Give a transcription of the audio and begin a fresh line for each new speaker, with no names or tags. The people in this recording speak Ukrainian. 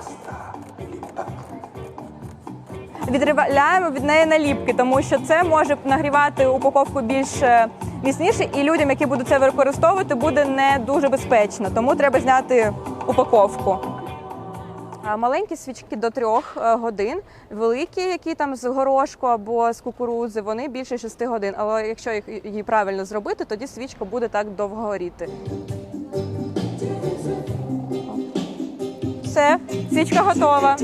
паста. Відривляємо від неї наліпки, тому що це може нагрівати упаковку більш е, міцніше, і людям, які будуть це використовувати, буде не дуже безпечно. Тому треба зняти упаковку. Маленькі свічки до трьох е, годин, великі, які там з горошку або з кукурудзи, вони більше шести годин. Але якщо її правильно зробити, тоді свічка буде так довго горіти. Все, свічка готова.